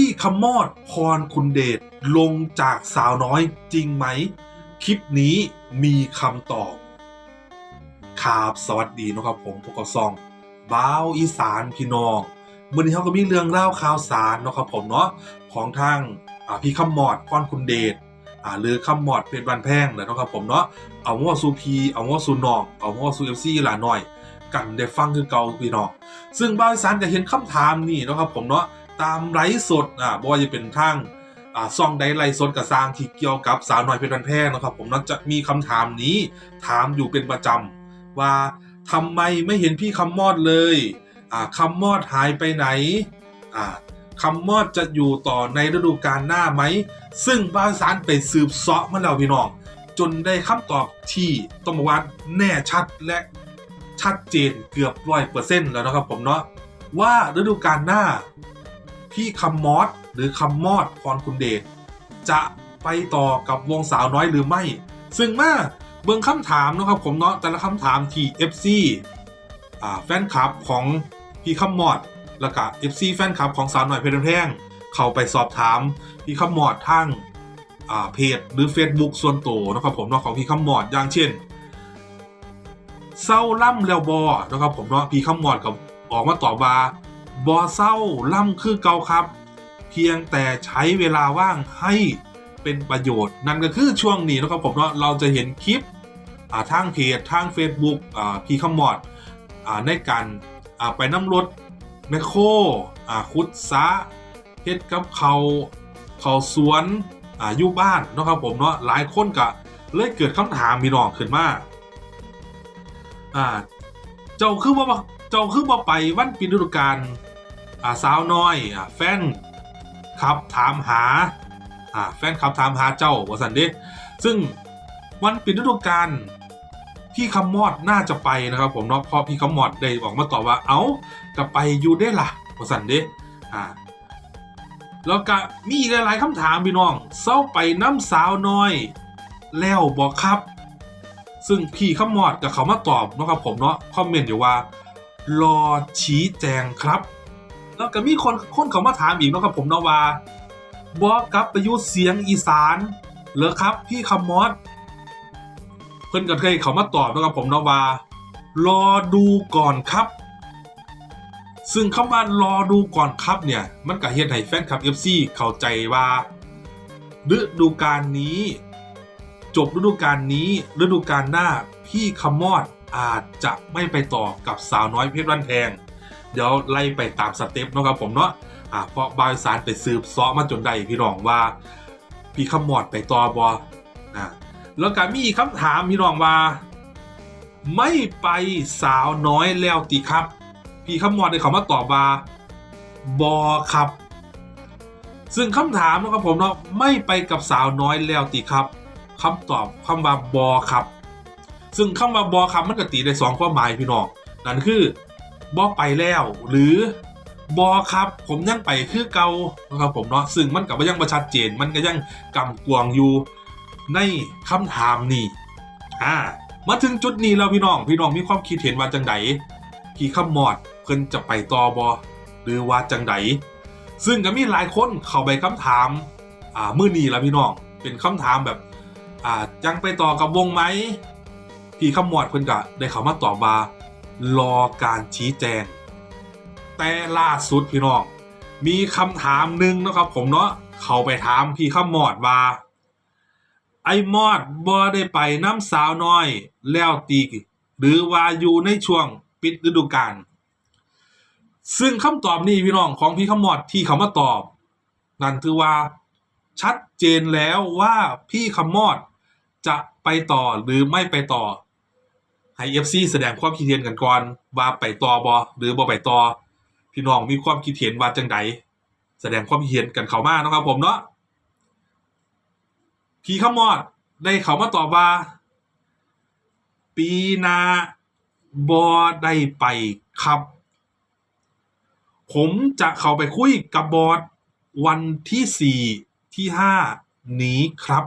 พี่คำมอดพรคุณเดชลงจากสาวน้อยจริงไหม คลิปนี้มีคำตอบครับสวัสดีนะครับผมพกซองบ้าวอีสานพี่น้องมื่อนี้เขาก็มีเรื่องเล่าข่าวสารนะครับผมเนาะของทางพี่คำมอดพรคุณเดชหรือคำมอดเป็นบันแพงเนะครับผมเนาะเอาง้อซูพีเอาง้อซูนองเอาง้อซูเอฟซีหลาหน่อยกันได้ฟังคือเก่าพี่น้องซึ่งบ้าวอีสานจะเห็นคำถามนี่นะครับผมเนาะ ตามไลฟ์สดอ่าบ่ว่าจะเป็นทางอ่าซองใดไลฟ์สดกับสร้างที่เกี่ยวกับสาวน้อยเพชรบันแพงเนาะครับ ผมเนาะจะมีคำถามนี้ถามอยู่เป็นประจำว่าทำไมไม่เห็นพี่คำมอดเลยอ่าคำมอดหายไปไหนอ่าคำมอดจะอยู่ต่อในฤดูกาลหน้าไหม ซึ่งบ้าวอีสานไปสืบเสาะมาแล้วพี่น้อง จนได้คำตอบที่ต้องบอกว่าแน่ชัดและชัดเจนเกือบร้อยเปอร์เซ็นต์แล้วนะครับผมเนาะว่าฤดูกาลหน้า พี่คำมอดหรือคำมอดพรคุณเดชจะไปต่อกับวงสาวน้อยหรือไม่ ซึ่งมาเบิ่งคำถามนะครับผมเนาะแต่ละคำถามที่ FC อ่าแฟนคลับของพี่คำมอดแล้วก็ FC แฟนคลับของสาวน้อยเพชรแพงเข้าไปสอบถามพี่คำมอดทั้งอ่าเพจหรือ Facebook ส่วนตัวนะครับผมเนาะของพี่คำมอดอย่างเช่นเศร้าล่ำแล้วบอนะครับผมเนาะพี่คำมอดกับออกมาตอบว่า บอเศร้าล่ำคือเก่าครับ เพียงแต่ใช้เวลาว่างให้เป็นประโยชน์ นั่นก็คือช่วงนี้นะครับผมเนาะเราจะเห็นคลิปทางเพจทาง Facebook พีคำมอดในการไปน้ำรถแมคโครคุดซะเฮ็ดกับเขาเขาสวนออยู่บ้านนะครับผมเนาะหลายคนก็เลยเกิดคำถามมีน้องขึ้นมาอ่าเจ้าคือว่าเจ้าคือว่าไปวันปิดฤดูกาล อ่าสาวน้อยอ่าแฟนครับถามหาอ่าแฟนครับถามหาเจ้าว่าสันเดซึ่งวันปิดฤดูกาลพี่คำมอดน่าจะไปนะครับ ผมเนาะเพอพี่คำมอดได้บอกมาตอบว่าเอ้าก็ไปอยู่ได้ล่ะว่าสันเดะอ่าแล้วก็มีหลาย ๆคำถามพี่น้องเศร้าไปน้ำสาวน้อย แล้วบอกครับ ซึ่งพี่ขมอดกับเขามาตอบเนาะครับผมเนาะคอมเมนต์อยู่ว่า รอชี้แจงครับ แล้วก็มีคนคนเขามาถามอีกเนาะครับผมเนาะว่าบอกกับไปอยุเสียงอีสานเหรอครับพี่คำมอดเพิ่อนก็เคยเขามาตอบนะครับผมเนาะว่ารอดูก่อนครับ ซึ่งคำว่ารอดูก่อนครับเนี่ย มันก็เฮ็ดให้แฟนคลับ FC เข้าใจว่าฤดูกาลนี้ จบฤดูกาลนี้ฤดูกาลหน้าพี่คำมอดอาจจะไม่ไปต่อกับสาวน้อยเพชรวันแพง เดี๋ยวไล่ไปตามสเต็ปนะครับผมเนาะอ่าเพราะบายสารไปสืบซ้อมาจนได้พี่รองว่า พี่คำมอดไปต่อบออ่าแล้วก็มีคำถามพี่รองว่า ไม่ไปสาวน้อยแล้วติครับ พี่คำมอดได้เขามาตอบว่าบอครับ ซึ่งคำถามนะครับผมเนาะไม่ไปกับสาวน้อยแล้วติครับคำตอบคำว่าบอครับ ซึ่งคำว่าบอครับมันก็ตีได้สองความหมายพี่น้องนั่นคือ บอไปแล้ว หรือบอครับ ผมยังไปคือเก่านะครับผมเนาะซึ่งมันกับยังประชัดเจน มันก็ยังกำกวงอยู่ในคำถามนี้อ่ามาถึงจุดนี้แล้วพี่น้องพี่น้องมีความคิดเห็นว่าจังไดพี่ขมอดเพิ่นจะไปต่อบอหรือว่าจังไดซึ่งก็มีหลายคนเข้าไปคำถามอ่ามื้อนี้ละพี่น้องเป็นคำถามแบบอ่ายังไปต่อกับวงไหมพี่ขมอดเพิ่นก็ได้เข้ามาตอบว่า รอการชี้แจง แต่ล่าสุดพี่น้อง มีคำถามหนึ่งนะครับผมเนาะเขาไปถามพี่ขมอดว่าไอ้มอดบ่ได้ไปน้ำสาวน้อย แล้วตีหรือว่าอยู่ในช่วงปิดฤดูกาลซึ่งคำตอบนี้พี่น้องของพี่ขมอดที่เขามาตอบ นั่นคือว่าชัดเจนแล้วว่าพี่ขมอดจะไปต่อหรือไม่ไปต่อ ให้ FC แสดงความคิดเห็นกันก่อนว่าไปต่อบอหรือบ่ไปต่อพี่น้องมีความคิดเห็นว่าจังใดแสดงความคิดเห็นกันเข้ามานะครับผมเนาะพี่ขมอดได้เขามาตอบว่า ปีนาบอได้ไปครับ ผมจะเข้าไปคุยกับบอสวันที่สี่ที่ห้านี้ครับ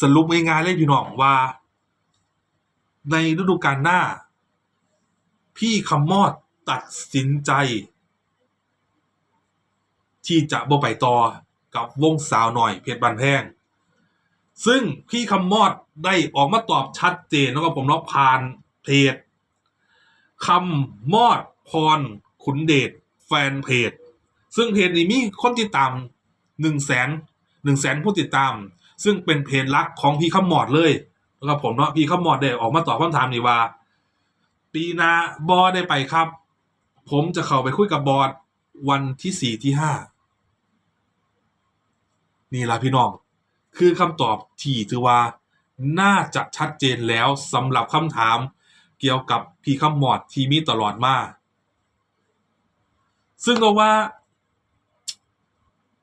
สรุปง่ายๆเลยพี่น้องว่า ในฤดูกาลหน้า พี่คำมอดตัดสินใจ ที่จะบ่ไปต่อกับวงสาวหน่อยเพชรบันแพงซึ่งพี่คำมอดได้ออกมาตอบชัดเจนนะครับผมเนาะผ่านเพจคำมอดพรขุนเดชแฟนเพจ ซึ่งเพจนี้มีคนติดตามหนึ่งแสนหนึ่งแสนผู้ติดตาม ซึ่งเป็นเพจลักของพี่คำมอดเลย นะครับผมเนาะพี่คำมอดได้ออกมาตอบคำถามนี้ว่า ปีนาบอได้ไปครับ ผมจะเข้าไปคุยกับบอสวันที่สี่ที่ห้านี่ละพี่น้อง คือคำตอบที่ถือว่าน่าจะชัดเจนแล้วสำหรับคำถามเกี่ยวกับพี่คำมอดที่มีตลอดมาซึ่งก็ว่า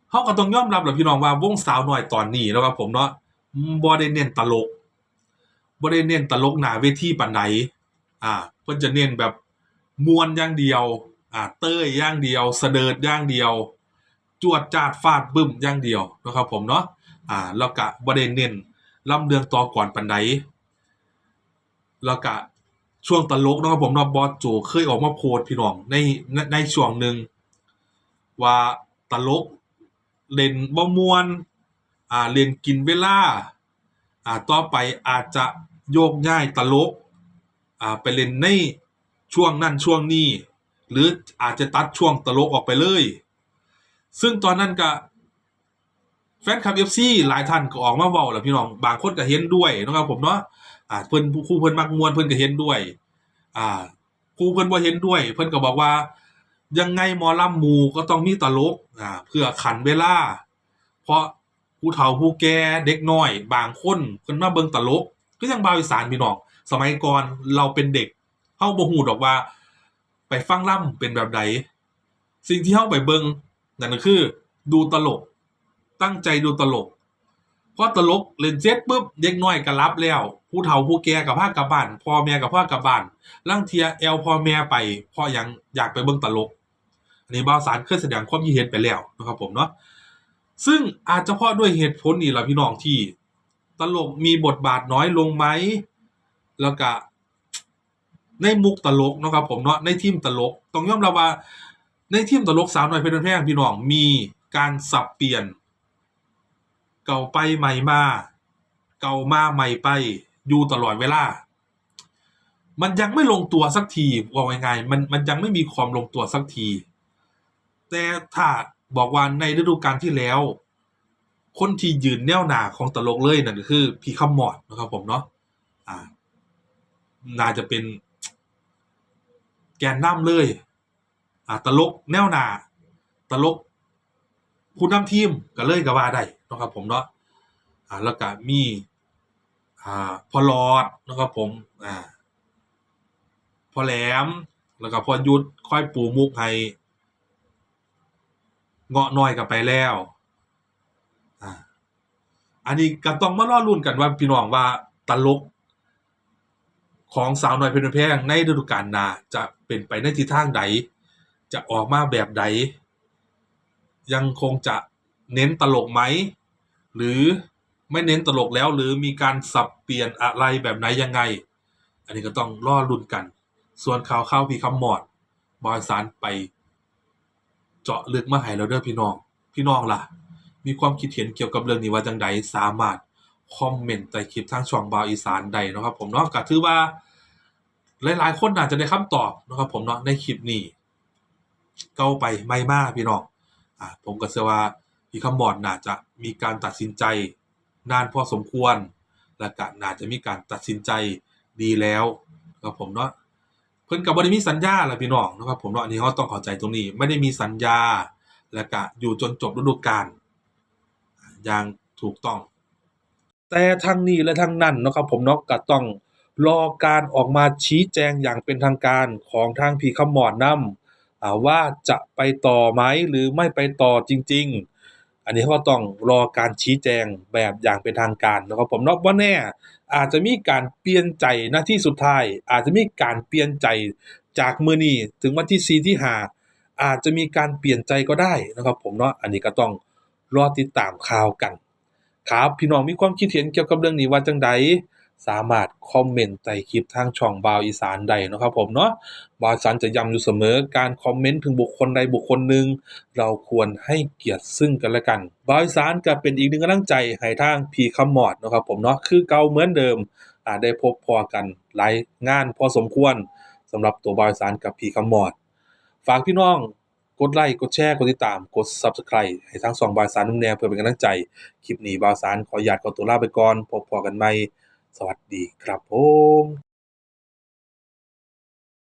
เขาก็ต้องยอมรับแหละพี่น้องว่าวงสาวหน่อยตอนนี้นะครับผมเนาะบ่ไดเน้นตลก บ่ได้เน้นตลกหนาเวทีปานไหนอ่า เพิ่นจะเน้นแบบมวนอย่างเดียว อ่า เต้ยอย่างเดียว เสดิร์ดอย่างเดียว จวดจาดฟาดบึ้มอย่างเดียวนะครับผมเนาะ อ่า แล้วก็บ่ได้เน้นล่ำเรืองต่อก่อนปานใดแล้วก็ช่วงตลกนะครับผมเนาะบอสโจเคยออกมาโพสพี่น้องในในในช่วงหนึ่งว่าตลกเล่นบ่มวน อ่าเล่นกินเวลา อ่าต่อไปอาจจะโยกย้ายตลกอ่าไปเล่นในช่วงนั้นช่วงนี้ หรืออาจจะตัดช่วงตลกออกไปเลย ซึ่งตอนนั้นก็แฟนคลับ FC หลายท่านก็ออกมาเว้าแล้วพี่น้องบางคนก็เห็นด้วยนะครับผมเนาะอ่าเพิ่นผู้ผู้เพิ่นมักมวนเพิ่นก็เห็นด้วย อ่าผู้เพิ่นบ่เห็นด้วย เพิ่นก็บอกว่า ยังไงหมอลำหมูก็ต้องมีตลกอ่าเพื่อขันเวลา เพราะ ผู้เฒ่าผู้แก่เด็กน้อย บางคนเพิ่นมาเบิ่งตลกก็ยังบาวอีสานพี่น้องสมัยก่อนเราเป็นเด็กเฮาบ่ฮู้ดอกว่า ไปฟังล่ำเป็นแบบใดสิ่งที่เฮาไปเบิ่งนั่นก็คือ ดูตลก ตั้งใจดูตลกพอตลกเล่นเสร็จปุ๊บเด็กน้อยก็รับแล้ว ผู้เฒ่าผู้แก่ก็พากับบ้านพ่อแม่ก็พากับบ้านล่างเทียแอลพ่อแม่ไปพราะหยังอยากไปเบิ่งตลก อันนี้บ่าวสารเคยแสดงความคิเห็นไปแล้วนะครับผมเนาะ ซึ่งอาจจะเพราะด้วยเหตุผลนี่แหละพี่น้องที่ ตลกมีบทบาทน้อยลงไหม แล้วก็ในมุกตลกนะครับผมเนาะในทีมตลกต้องยอมรับว่าในทีมตลกสาวหน้อยเพชรบ้านแพงพี่น้องมีการสับเปลี่ยน เก่าไปใหม่มา เก่ามาใหม่ไปอยู่ตลอดเวลา มันยังไม่ลงตัวสักทีว่าไง่ายๆมันมันยังไม่มีความลงตัวสักที แต่ถ้า บอกว่าในฤดูกาลที่แล้ว คนที่ยืนแนวหน้าของตลกเลยนั่นก็คือ พี่คำมอดนะครับผมเนาะอ่า น่าจะเป็น แกนนำเลย อ่า ตลกแนวหน้าตลกผู้นำทีมก็เลยก็ว่าได้นะครับผมเนาะอ่า แล้วก็มีอ่าพอหลอดนะครับผม อ่าพอแหลม แล้วก็พอยุทธค่อยปูมุกให้ เงาะน้อยก็ไปแล้วอันนี้ก็ต้องมารอลุ้นกันว่าพี่น้องว่าตลกของสาวน้อยเพชรบ้านแพงในฤดูกาลหน้าจะเป็นไปในทิศทางใด จะออกมาแบบใด ยังคงจะเน้นตลกไหม หรือไม่เน้นตลกแล้วหรือมีการสับเปลี่ยนอะไรแบบไหนยังไง อันนี้ก็ต้องรอลุ้นกัน ส่วนข่าวเข้าวพี่คำหมอดบอยสารไป เจาะลึกมาให้เราเด้อพี่น้อง พี่น้องล่ะ มีความคิดเห็นเกี่ยวกับเรื่องนี้ว่าจังใดสามารถคอมเมนต์ใต้คลิปทางช่องบาวอีสานใดนะครับ ผมเนาะก็ถือว่า หลาย ๆ คนอาจจะได้คำตอบนะครับผมเนาะในคลิปนี้เก้าไปไม่มากพี่น้องอ่าผมก็เชื่อว่าพี่คำบอดน่าจะมีการตัดสินใจนานพอสมควร และก็น่าจะมีการตัดสินใจดีแล้วครับผมเนาะ เพิ่นก็บ่ได้มีสัญญาล่ะพี่น้องนะครับผมเนาะอันนี้เราต้องเข้าใจตรงนี้ ไม่ได้มีสัญญา และก็อยู่จนจบฤดูกาลอย่างถูกต้อง แต่ทั้งนี้และทั้งนั้นนะครับผมเนาะก็ต้องรอการออกมาชี้แจงอย่างเป็นทางการของทางพี่คำมอดนำอ่าว่าจะไปต่อไหมหรือไม่ไปต่อจริง ๆ อันนี้ก็ต้องรอการชี้แจงแบบอย่างเป็นทางการนะครับผมเนาะว่าแน่ อาจจะมีการเปลี่ยนใจหน้าที่สุดท้าย อาจจะมีการเปลี่ยนใจจากมือนี้ถึงวันที่ 4 ที่หาอาจจะมีการเปลี่ยนใจก็ได้นะครับผมเนาะอันนี้ก็ต้องรอติดตามข่าวกัน ครับพี่น้องมีความคิดเห็นเกี่ยวกับเรื่องนี้ว่าจังใด สามารถคอมเมนต์ใต้คลิปทางช่องบาวอีสานได้นะครับผมเนาะบาวอีสานจะย้ำอยู่เสมอการคอมเมนต์ถึงบุคคลใดบุคคลหนึ่งเราควรให้เกียรติซึ่งกันและกันบาวอีสานก็เป็นอีกหนึ่งกำลังใจให้ทางพีคำมอดนะครับผมเนาะคือเก่าเหมือนเดิมอ่าได้พบพอกันหลายงานพอสมควรสำหรับตัวบาวอีสานกับพีคำมอด ฝากพี่น้องกดไลค์กดแชร์กดติดตามกด Subscribe ให้ทั้งสองบาวอีสานนุ่มแนวเพื่อเป็นกำลังใจ คลิปนี้บาวอีสานขออนุญาตขอตัวลาไปก่อนพบพอกันใหม่ สวัสดีครับผม